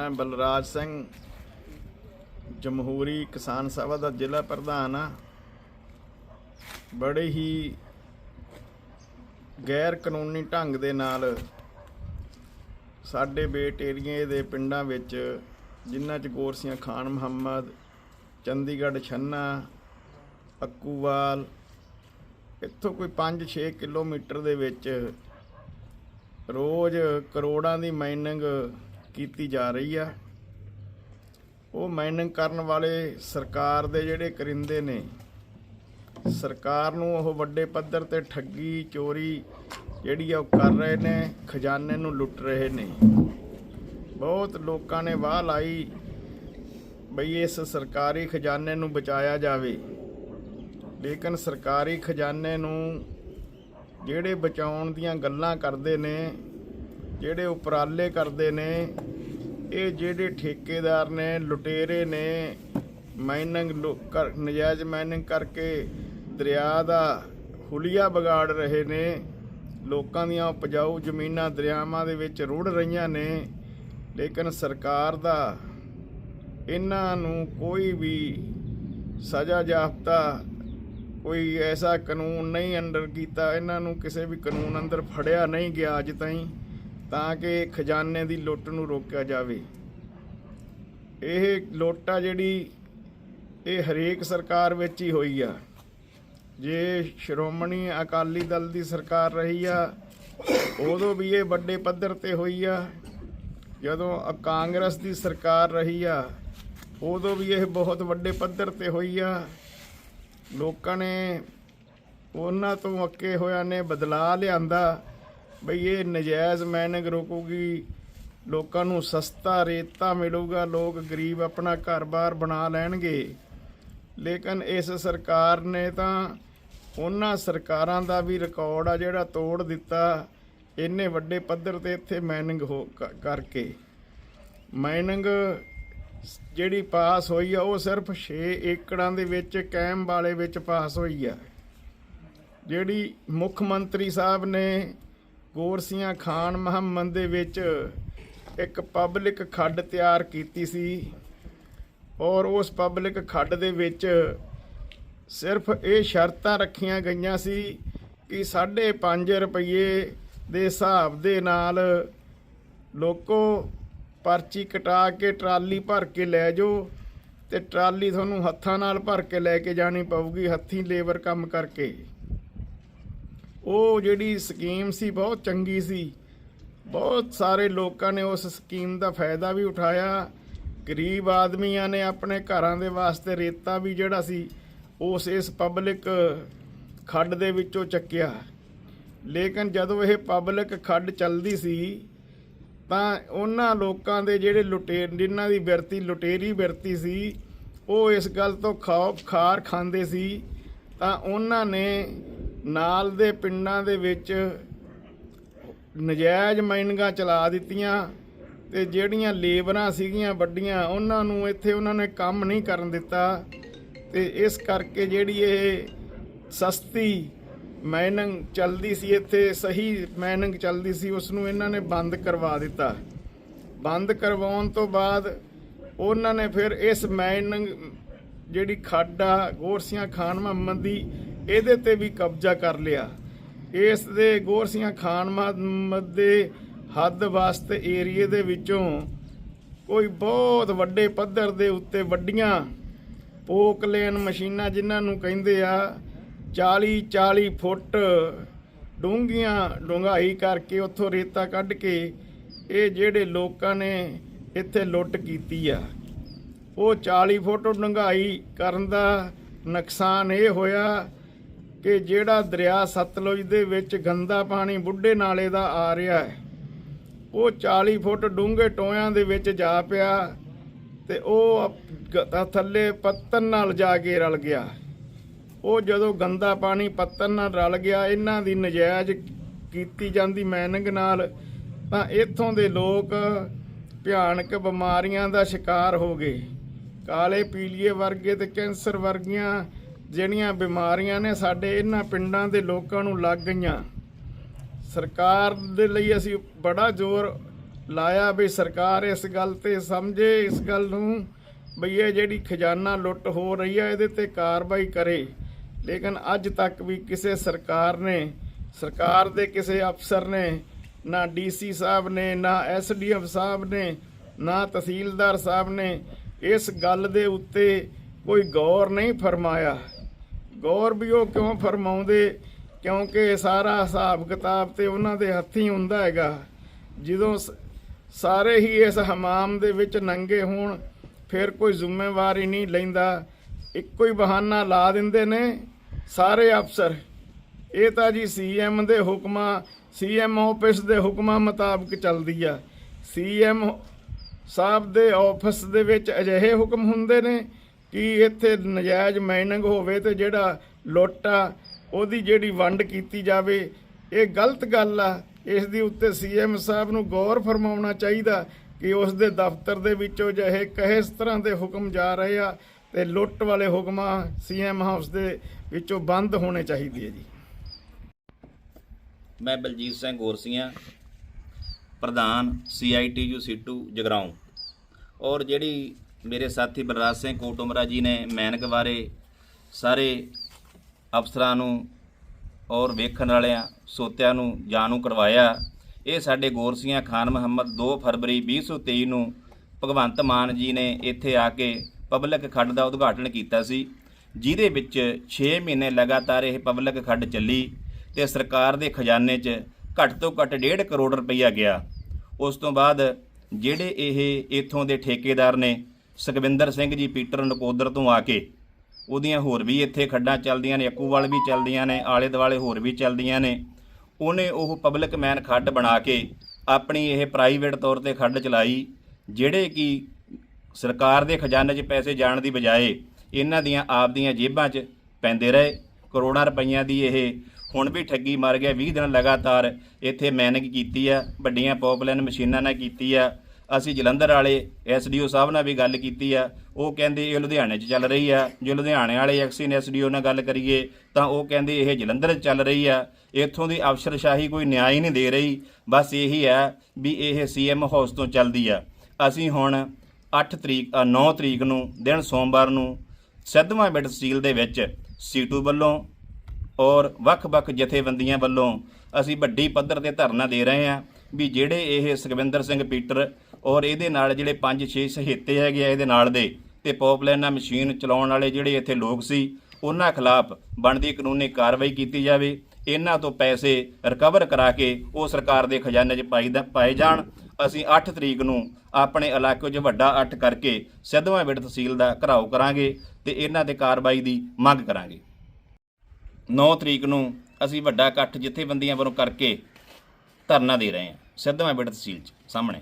ਮੈਂ ਬਲਰਾਜ ਸਿੰਘ, ਜਮਹੂਰੀ ਕਿਸਾਨ ਸਭਾ ਦਾ ਜ਼ਿਲ੍ਹਾ ਪ੍ਰਧਾਨ ਆ ਬੜੇ ਹੀ ਗੈਰ ਕਾਨੂੰਨੀ ਢੰਗ ਦੇ ਨਾਲ ਸਾਡੇ ਬੇਟ ਏਰੀਏ ਦੇ ਪਿੰਡਾਂ ਵਿੱਚ ਜਿਨ੍ਹਾਂ ਚ ਗੋਰਸੀਆਂ ਖਾਨ ਮੁਹੰਮਦ, ਚੰਡੀਗੜ੍ਹ ਛੰਨਾ, ਅੱਕੂਵਾਲ, ਇੱਥੋਂ ਕੋਈ 5-6 ਕਿਲੋਮੀਟਰ ਦੇ ਵਿੱਚ ਰੋਜ਼ ਕਰੋੜਾਂ ਦੀ ਮਾਈਨਿੰਗ ਕੀਤੀ ਜਾ ਰਹੀ ਆ। ਉਹ ਮਾਈਨਿੰਗ ਕਰਨ ਵਾਲੇ ਸਰਕਾਰ ਦੇ ਜਿਹੜੇ ਕਰਿੰਦੇ ਨੇ, ਸਰਕਾਰ ਨੂੰ ਉਹ ਵੱਡੇ ਪੱਧਰ ਤੇ ਠੱਗੀ, ਚੋਰੀ ਜਿਹੜੀ ਆ ਉਹ ਕਰ ਰਹੇ ਨੇ, ਖਜ਼ਾਨੇ ਨੂੰ ਲੁੱਟ ਰਹੇ ਨੇ। ਬਹੁਤ ਲੋਕਾਂ ਨੇ ਵਾਹ ਲਾਈ ਬਈ ਇਸ ਸਰਕਾਰੀ ਖਜ਼ਾਨੇ ਨੂੰ ਬਚਾਇਆ ਜਾਵੇ। ਲੇਕਿਨ ਸਰਕਾਰੀ ਖਜ਼ਾਨੇ ਨੂੰ ਜਿਹੜੇ ਬਚਾਉਣ ਦੀਆਂ ਗੱਲਾਂ ਕਰਦੇ ਨੇ ਜਿਹੜੇ ਉਪਰਾਲੇ ਕਰਦੇ ਨੇ, ਇਹ ਜਿਹੜੇ ਠੇਕੇਦਾਰ ਨੇ, ਲੁਟੇਰੇ ਨੇ ਮਾਈਨਿੰਗ ਲੋ- ਕਰ- ਨਜਾਇਜ਼ ਮਾਈਨਿੰਗ ਕਰਕੇ ਦਰਿਆ ਦਾ ਹੁਲੀਆ ਵਿਗਾੜ ਰਹੇ ਨੇ, ਲੋਕਾਂ ਦੀਆਂ ਉਪਜਾਊ ਜ਼ਮੀਨਾਂ ਦਰਿਆਵਾਂ ਦੇ ਵਿੱਚ ਰੁੜ ਰਹੀਆਂ ਨੇ, ਲੇਕਿਨ ਸਰਕਾਰ ਦਾ ਇਹਨਾਂ ਨੂੰ ਕੋਈ ਵੀ ਸਜ਼ਾ ਜਾਫਤਾ ਕੋਈ ਐਸਾ ਕਾਨੂੰਨ ਨਹੀਂ ਅੰਡਰ ਕੀਤਾ, ਇਹਨਾਂ ਨੂੰ ਕਿਸੇ ਵੀ ਕਾਨੂੰਨ ਅੰਦਰ ਫੜਿਆ ਨਹੀਂ ਗਿਆ ਅੱਜ ਤਾਈਂ। ਤਾਂ ਕਿ ਖਜ਼ਾਨੇ ਦੀ ਲੁੱਟ ਨੂੰ ਰੋਕਿਆ ਜਾਵੇ। ਇਹ ਲੁੱਟ ਆ ਜਿਹੜੀ ਇਹ ਹਰੇਕ ਸਰਕਾਰ ਵਿੱਚ ਹੀ ਹੋਈ ਆ। ਜੇ ਸ਼੍ਰੋਮਣੀ ਅਕਾਲੀ ਦਲ ਦੀ ਸਰਕਾਰ ਰਹੀ ਆ, ਉਦੋਂ ਵੀ ਇਹ ਵੱਡੇ ਪੱਧਰ ਤੇ ਹੋਈ ਆ। ਜਦੋਂ ਅ- ਕਾਂਗਰਸ ਦੀ ਸਰਕਾਰ ਰਹੀ ਆ, ਉਦੋਂ ਵੀ ਇਹ ਬਹੁਤ ਵੱਡੇ ਪੱਧਰ ਤੇ ਹੋਈ ਆ। ਲੋਕਾਂ ਨੇ ਉਹਨਾਂ ਤੋਂ ਅੱਕੇ ਹੋਇਆ ਨੇ ਬਦਲਾ ਲਿਆਂਦਾ। ਬਈ ਇਹ ਨਜਾਇਜ਼ ਮਾਈਨਿੰਗ ਰੋਕੂਗੀ, ਲੋਕਾਂ ਨੂੰ ਸਸਤਾ ਰੇਤਾ ਮਿਲੂਗਾ, ਲੋਕ ਗਰੀਬ ਆਪਣਾ ਘਰ-ਬਾਰ ਬਣਾ ਲੈਣਗੇ। ਲੇਕਿਨ ਇਸ ਸਰਕਾਰ ਨੇ ਤਾਂ ਉਹਨਾਂ ਸਰਕਾਰਾਂ ਦਾ ਵੀ ਰਿਕਾਰਡ ਆ ਜਿਹੜਾ ਤੋੜ ਦਿੱਤਾ, ਇੰਨੇ ਵੱਡੇ ਪੱਧਰ ਤੇ ਇੱਥੇ ਮਾਈਨਿੰਗ ਹੋ ਕ- ਕਰਕੇ। ਮਾਈਨਿੰਗ ਜਿਹੜੀ ਪਾਸ ਹੋਈ ਆ, ਉਹ ਸਿਰਫ 6 ਏਕੜਾਂ ਦੇ ਵਿੱਚ ਕੈਮ ਵਾਲੇ ਵਿੱਚ ਪਾਸ ਹੋਈ ਆ। ਜਿਹੜੀ ਮੁੱਖ ਮੰਤਰੀ ਸਾਹਿਬ ਨੇ ਗੋਰਸੀਆਂ ਖਾਨ ਮੁਹੰਮਦ ਦੇ ਵਿੱਚ ਇੱਕ ਪਬਲਿਕ ਖੱਡ ਤਿਆਰ ਕੀਤੀ ਸੀ ਔਰ ਉਸ ਪਬਲਿਕ ਖੱਡ ਦੇ ਵਿੱਚ ਸਿਰਫ ਇਹ ਸ਼ਰਤਾਂ ਰੱਖੀਆਂ ਗਈਆਂ ਸੀ ਕਿ 5.5 ਰੁਪਏ ਦੇ ਹਿਸਾਬ ਦੇ ਨਾਲ ਲੋਕੋ ਪਰਚੀ ਕਟਾ ਕੇ ਟਰਾਲੀ ਭਰ ਕੇ ਲੈ ਜਾਓ ਤੇ ਟਰਾਲੀ ਤੁਹਾਨੂੰ ਹੱਥਾਂ ਨਾਲ ਭਰ ਕੇ ਲੈ ਕੇ ਜਾਣੀ ਪਊਗੀ, ਹੱਥੀਂ ਲੇਬਰ ਕੰਮ ਕਰਕੇ। ਉਹ ਜਿਹੜੀ ਸਕੀਮ ਸੀ, ਬਹੁਤ ਚੰਗੀ ਸੀ। ਬਹੁਤ ਸਾਰੇ ਲੋਕਾਂ ਨੇ ਉਸ ਸਕੀਮ ਦਾ ਫਾਇਦਾ ਵੀ ਉਠਾਇਆ। ਗਰੀਬ ਆਦਮੀਆਂ ਨੇ ਆਪਣੇ ਘਰਾਂ ਦੇ ਵਾਸਤੇ ਰੇਤਾ ਵੀ ਜਿਹੜਾ ਸੀ, ਉਸ ਇਸ ਪਬਲਿਕ ਖੱਡ ਦੇ ਵਿੱਚੋਂ ਚੱਕਿਆ। ਲੇਕਿਨ ਜਦੋਂ ਇਹ ਪਬਲਿਕ ਖੱਡ ਚੱਲਦੀ ਸੀ, ਤਾਂ ਉਹਨਾਂ ਲੋਕਾਂ ਦੇ ਜਿਹੜੇ ਲੁਟੇਰ ਜਿਨ੍ਹਾਂ ਦੀ ਬਿਰਤੀ, ਲੁਟੇਰੀ ਬਿਰਤੀ ਸੀ, ਉਹ ਇਸ ਗੱਲ ਤੋਂ ਖੌਫ ਖਾਰ ਖਾਂਦੇ ਸੀ। ਤਾਂ ਉਹਨਾਂ ਨੇ ਨਾਲ ਦੇ ਪਿੰਡਾਂ ਦੇ ਵਿੱਚ ਨਜਾਇਜ਼ ਮਾਈਨਿੰਗਾਂ ਚਲਾ ਦਿੱਤੀਆਂ ਤੇ ਜਿਹੜੀਆਂ ਲੇਬਰਾਂ ਸੀਗੀਆਂ ਵੱਡੀਆਂ, ਉਹਨਾਂ ਨੂੰ ਇੱਥੇ ਉਹਨਾਂ ਨੇ ਕੰਮ ਨਹੀਂ ਕਰਨ ਦਿੱਤਾ ਤੇ ਇਸ ਕਰਕੇ ਜਿਹੜੀ ਇਹ ਸਸਤੀ ਮਾਈਨਿੰਗ ਚੱਲਦੀ ਸੀ, ਇੱਥੇ ਸਹੀ ਮਾਈਨਿੰਗ ਚੱਲਦੀ ਸੀ ਉਸ ਨੂੰ ਇਹਨਾਂ ਨੇ ਬੰਦ ਕਰਵਾ ਦਿੱਤਾ। ਬੰਦ ਕਰਵਾਉਣ ਤੋਂ ਬਾਅਦ ਉਹਨਾਂ ਨੇ ਫਿਰ ਇਸ ਮਾਈਨਿੰਗ ਜਿਹੜੀ ਖੱਡ ਆ ਗੋਰਸੀਆਂ ਖਾਨ ਮੁਹੰਮਦ ਦੀ ਇਹਦੇ ਤੇ ਵੀ ਕਬਜ਼ਾ ਕਰ ਲਿਆ। ਇਸ ਦੇ ਗੋਰਸੀਆਂ ਖਾਨ ਮੁਹੰਮਦ ਦੇ ਹੱਦ ਵਾਸਤੇ ਏਰੀਏ ਦੇ ਵਿੱਚੋਂ ਕੋਈ ਬਹੁਤ ਵੱਡੇ ਪੱਧਰ ਦੇ ਉੱਤੇ ਵੱਡੀਆਂ ਪੋਕਲੇਨ ਮਸ਼ੀਨਾਂ ਜਿਨ੍ਹਾਂ ਨੂੰ ਕਹਿੰਦੇ ਆ 40 40 ਫੁੱਟ ਡੂੰਘੀਆਂ ਡੂੰਘਾਈ ਕਰਕੇ ਉੱਥੋਂ ਰੇਤਾ ਕੱਢ ਕੇ ਇਹ ਜਿਹੜੇ ਲੋਕਾਂ ਨੇ ਇੱਥੇ ਲੁੱਟ ਕੀਤੀ ਆ। ਉਹ 40 ਫੁੱਟ ਡੂੰਘਾਈ ਕਰਨ ਦਾ ਨੁਕਸਾਨ ਇਹ ਹੋਇਆ ਕਿ ਜਿਹੜਾ ਦਰਿਆ ਸਤਲੁਜ ਦੇ ਵਿੱਚ ਗੰਦਾ ਪਾਣੀ ਬੁੱਢੇ ਨਾਲੇ ਦਾ ਆ ਰਿਹਾ ਹੈ, ਉਹ 40 ਫੁੱਟ ਡੂੰਘੇ ਟੋਇਆਂ ਦੇ ਵਿੱਚ ਜਾ ਪਿਆ ਤੇ ਉਹ ਥੱਲੇ ਪੱਤਨ ਨਾਲ ਜਾ ਕੇ ਰਲ ਗਿਆ। ਉਹ ਜਦੋਂ ਗੰਦਾ ਪਾਣੀ ਪੱਤਨ ਨਾਲ ਰਲ ਗਿਆ, ਇਹਨਾਂ ਦੀ ਨਜਾਇਜ਼ ਕੀਤੀ ਜਾਂਦੀ ਮੈਨਿੰਗ ਨਾਲ ਤਾਂ ਇੱਥੋਂ ਦੇ ਲੋਕ ਭਿਆਨਕ ਬਿਮਾਰੀਆਂ ਦਾ ਸ਼ਿਕਾਰ ਹੋ ਗਏ। ਕਾਲੇ ਪੀਲੀਏ ਵਰਗੇ ਤੇ ਕੈਂਸਰ ਵਰਗੀਆਂ ਜਿਹੜੀਆਂ ਬਿਮਾਰੀਆਂ ਨੇ ਸਾਡੇ ਇਹਨਾਂ ਪਿੰਡਾਂ ਦੇ ਲੋਕਾਂ ਨੂੰ ਲੱਗ ਗਈਆਂ। ਸਰਕਾਰ ਦੇ ਲਈ ਅਸੀਂ ਬੜਾ ਜ਼ੋਰ ਲਾਇਆ ਵੀ ਸਰਕਾਰ ਇਸ ਗੱਲ ਤੇ ਸਮਝੇ, ਇਸ ਗੱਲ ਨੂੰ ਬਈ ਇਹ ਜਿਹੜੀ ਖਜ਼ਾਨਾ ਲੁੱਟ ਹੋ ਰਹੀ ਹੈ, ਇਹਦੇ ਤੇ ਕਾਰਵਾਈ ਕਰੇ। ਲੇਕਿਨ ਅੱਜ ਤੱਕ ਵੀ ਕਿਸੇ ਸਰਕਾਰ ਨੇ, ਸਰਕਾਰ ਦੇ ਕਿਸੇ ਅਫਸਰ ਨੇ, ਨਾ ਡੀਸੀ ਸਾਹਿਬ ਨੇ, ਨਾ ਐਸਡੀਐਫ ਸਾਹਿਬ ਨੇ, ਨਾ ਤਹਿਸੀਲਦਾਰ ਸਾਹਿਬ ਨੇ ਇਸ ਗੱਲ ਦੇ ਉੱਤੇ ਕੋਈ ਗੌਰ ਨਹੀਂ ਫਰਮਾਇਆ। ਗੌਰ ਵੀ ਉਹ ਕਿਉਂ ਫਰਮਾਉਂਦੇ? ਕਿਉਂਕਿ ਸਾਰਾ ਹਿਸਾਬ ਕਿਤਾਬ ਤੇ ਉਹਨਾਂ ਦੇ ਹੱਥੀਂ ਹੁੰਦਾ ਹੈਗਾ। ਜਦੋਂ ਸ- ਸਾਰੇ ਹੀ ਇਸ ਹਮਾਮ ਦੇ ਵਿੱਚ ਨੰਗੇ ਹੋਣ, ਫਿਰ ਕੋਈ ਜ਼ਿੰਮੇਵਾਰੀ ਨਹੀਂ ਲੈਂਦਾ। ਇੱਕੋ ਹੀ ਬਹਾਨਾ ਲਾ ਦਿੰਦੇ ਨੇ ਸਾਰੇ ਅਫਸਰ। ਇਹ ਤਾਂ ਜੀ ਸੀਐਮ ਦੇ ਹੁਕਮਾਂ ਸੀਐਮ ਆਫਿਸ ਦੇ ਹੁਕਮਾਂ ਮੁਤਾਬਕ ਚੱਲਦੀ ਆ। ਸੀਐਮ ਸਾਹਿਬ ਦੇ ਆਫਿਸ ਦੇ ਵਿੱਚ ਅਜਿਹੇ ਹੁਕਮ ਹੁੰਦੇ ਨੇ ਕਿ ਇੱਥੇ ਨਜਾਇਜ਼ ਮਾਈਨਿੰਗ ਹੋਵੇ ਤੇ ਜਿਹੜਾ ਲੁੱਟ ਆ ਉਹਦੀ ਜਿਹੜੀ ਵੰਡ ਕੀਤੀ ਜਾਵੇ, ਇਹ ਗਲਤ ਗੱਲ ਆ। ਇਸ ਦੇ ਉੱਤੇ ਸੀਐਮ ਸਾਹਿਬ ਨੂੰ ਗੌਰ ਫਰਮਾਉਣਾ ਚਾਹੀਦਾ ਕਿ ਉਸ ਦੇ ਦਫ਼ਤਰ ਦੇ ਵਿੱਚੋਂ ਜਿਹੇ ਕਹੇ ਤਰ੍ਹਾਂ ਦੇ ਹੁਕਮ ਜਾ ਰਹੇ ਆ ਤੇ ਲੁੱਟ ਵਾਲੇ ਹੁਕਮਾਂ ਸੀਐਮ ਹਾਊਸ ਦੇ ਵਿੱਚੋਂ ਬੰਦ ਹੋਣੇ ਚਾਹੀਦੇ ਆ ਜੀ। ਮੈਂ ਬਲਜੀਤ ਸਿੰਘ ਗੋਰਸੀਆਂ, ਪ੍ਰਧਾਨ ਸੀਆਈਟੀਯੂ ਸੀਟੂ ਜਗਰਾਉਂ। ਔਰ ਜਿਹੜੀ ਮੇਰੇ ਸਾਥੀ ਬਲਰਾਜ ਸਿੰਘ ਕੋਟੁਮਰਾ ਜੀ ਨੇ ਮੈਨਕ ਬਾਰੇ ਸਾਰੇ ਅਫਸਰਾਂ ਨੂੰ ਔਰ ਵੇਖਣ ਵਾਲਿਆਂ, ਸੋਤਿਆਂ ਨੂੰ, ਜਾਣੂ ਕਰਵਾਇਆ ਇਹ ਸਾਡੇ ਗੋਰਸੀਆਂ ਖਾਨ ਮੁਹੰਮਦ 2 ਫਰਵਰੀ 2023 ਨੂੰ ਭਗਵੰਤ ਮਾਨ ਜੀ ਨੇ ਇੱਥੇ ਆ ਕੇ ਪਬਲਿਕ ਖੱਡ ਦਾ ਉਦਘਾਟਨ ਕੀਤਾ ਸੀ, ਜਿਹਦੇ ਵਿੱਚ 6 ਮਹੀਨੇ ਲਗਾਤਾਰ ਇਹ ਪਬਲਿਕ ਖੱਡ ਚੱਲੀ ਤੇ ਸਰਕਾਰ ਦੇ ਖਜ਼ਾਨੇ 'ਚ ਘੱਟ ਤੋਂ ਘੱਟ 1.5 ਕਰੋੜ ਰੁਪਈਆ ਗਿਆ। ਉਸ ਤੋਂ ਬਾਅਦ ਜਿਹੜੇ ਇਹ ਇੱਥੋਂ ਦੇ ਠੇਕੇਦਾਰ ਨੇ ਸੁਖਵਿੰਦਰ ਸਿੰਘ ਜੀ, ਪੀਟਰ ਨਕੋਦਰ ਤੋਂ ਆ ਕੇ ਉਹਦੀਆਂ ਹੋਰ ਵੀ ਇੱਥੇ ਖੱਡਾਂ ਚੱਲਦੀਆਂ ਨੇ ਅਕੂਵਾਲ ਵੀ ਚੱਲਦੀਆਂ ਨੇ ਆਲੇ ਦੁਆਲੇ ਹੋਰ ਵੀ ਚੱਲਦੀਆਂ ਨੇ। ਉਹਨੇ ਉਹ ਪਬਲਿਕ ਮੈਨ ਖੱਡ ਬਣਾ ਕੇ ਆਪਣੀ ਇਹ ਪ੍ਰਾਈਵੇਟ ਤੌਰ ਤੇ ਖੱਡ ਚਲਾਈ, ਜਿਹੜੇ ਕਿ ਸਰਕਾਰ ਦੇ ਖਜ਼ਾਨੇ 'ਚ ਪੈਸੇ ਜਾਣ ਦੀ ਬਜਾਏ ਇਹਨਾਂ ਦੀਆਂ ਆਪ ਦੀਆਂ ਜੇਬਾਂ 'ਚ ਪੈਂਦੇ ਰਹੇ। ਕਰੋੜਾਂ ਰੁਪਈਆਂ ਦੀ ਇਹ ਹੁਣ ਵੀ ਠੱਗੀ ਮਾਰ ਗਿਆ। 20 ਦਿਨ ਲਗਾਤਾਰ ਇੱਥੇ ਮੈਨਿੰਗ ਕੀਤੀ ਆ, ਵੱਡੀਆਂ ਪੌਪਲਾਈਨ ਮਸ਼ੀਨਾਂ ਨਾਲ ਕੀਤੀ ਆ। ਅਸੀਂ ਜਲੰਧਰ ਵਾਲੇ ਐਸਡੀਓ ਸਾਹਿਬ ਨਾਲ ਵੀ ਗੱਲ ਕੀਤੀ ਆ ਉਹ ਕਹਿੰਦੇ ਇਹ ਲੁਧਿਆਣੇ 'ਚ ਚੱਲ ਰਹੀ ਆ ਜੇ ਲੁਧਿਆਣੇ ਵਾਲੇ ਐਕਸੀਨ ਐਸਡੀਓ ਨਾਲ ਗੱਲ ਕਰੀਏ ਤਾਂ ਉਹ ਕਹਿੰਦੇ ਇਹ ਜਲੰਧਰ 'ਚ ਚੱਲ ਰਹੀ ਆ ਇੱਥੋਂ ਦੀ ਅਫਸਰਸ਼ਾਹੀ ਕੋਈ ਨਿਆਂ ਹੀ ਨਹੀਂ ਦੇ ਰਹੀ ਬਸ ਇਹੀ ਆ ਵੀ ਇਹ ਸੀਐਮ ਹਾਊਸ ਤੋਂ ਚੱਲਦੀ ਆ। ਅਸੀਂ ਹੁਣ 8 ਤਰੀਕ ਅ, 9 ਤਰੀਕ ਨੂੰ ਦਿਨ ਸੋਮਵਾਰ ਨੂੰ ਸਿੱਧਵਾਂ ਬਿੱਟ ਤਹਿਸੀਲ ਦੇ ਵਿੱਚ ਸੀਟੂ ਵੱਲੋਂ ਔਰ ਵੱਖ-ਵੱਖ ਜਥੇਬੰਦੀਆਂ ਵੱਲੋਂ ਅਸੀਂ ਵੱਡੀ ਪੱਧਰ ਤੇ ਧਰਨਾ ਦੇ ਰਹੇ ਹਾਂ ਵੀ ਜਿਹੜੇ ਇਹ ਸੁਖਵਿੰਦਰ ਸਿੰਘ ਪੀਟਰ ਔਰ ਇਹਦੇ ਨਾਲ ਜਿਹੜੇ 5-6 ਸਹੇਤੇ ਹੈਗੇ ਆ ਇਹਦੇ ਨਾਲ ਦੇ ਤੇ ਪੌਪਲਾਈਨਾਂ ਮਸ਼ੀਨ ਚਲਾਉਣ ਵਾਲੇ ਜਿਹੜੇ ਇੱਥੇ ਲੋਕ ਸੀ, ਉਹਨਾਂ ਖਿਲਾਫ ਬਣਦੀ ਕਾਨੂੰਨੀ ਕਾਰਵਾਈ ਕੀਤੀ ਜਾਵੇ। ਇਹਨਾਂ ਤੋਂ ਪੈਸੇ ਰਿਕਵਰ ਕਰਾ ਕੇ ਉਹ ਸਰਕਾਰ ਦੇ ਖਜ਼ਾਨੇ 'ਚ ਪਾਈ ਦਾ- ਪਾਏ ਜਾਣ। ਅਸੀਂ 8 ਤਰੀਕ ਨੂੰ ਆਪਣੇ ਇਲਾਕੇ 'ਚ ਵੱਡਾ ਅੱਠ ਕਰਕੇ ਸਿੱਧਵਾਂ ਬਿੱਟ ਤਹਿਸੀਲ ਦਾ ਘਰਾਓ ਕਰਾਂਗੇ ਤੇ ਇਹਨਾਂ ਤੇ ਕਾਰਵਾਈ ਦੀ ਮੰਗ ਕਰਾਂਗੇ। 9 ਤਰੀਕ ਨੂੰ ਅਸੀਂ ਵੱਡਾ ਇਕੱਠ ਜਥੇਬੰਦੀਆਂ ਵੱਲੋਂ ਕਰਕੇ ਧਰਨਾ ਦੇ ਰਹੇ ਹਾਂ ਸਿੱਧਵਾਂ ਬਿੱਟ ਤਹਿਸੀਲ 'ਚ ਸਾਹਮਣੇ।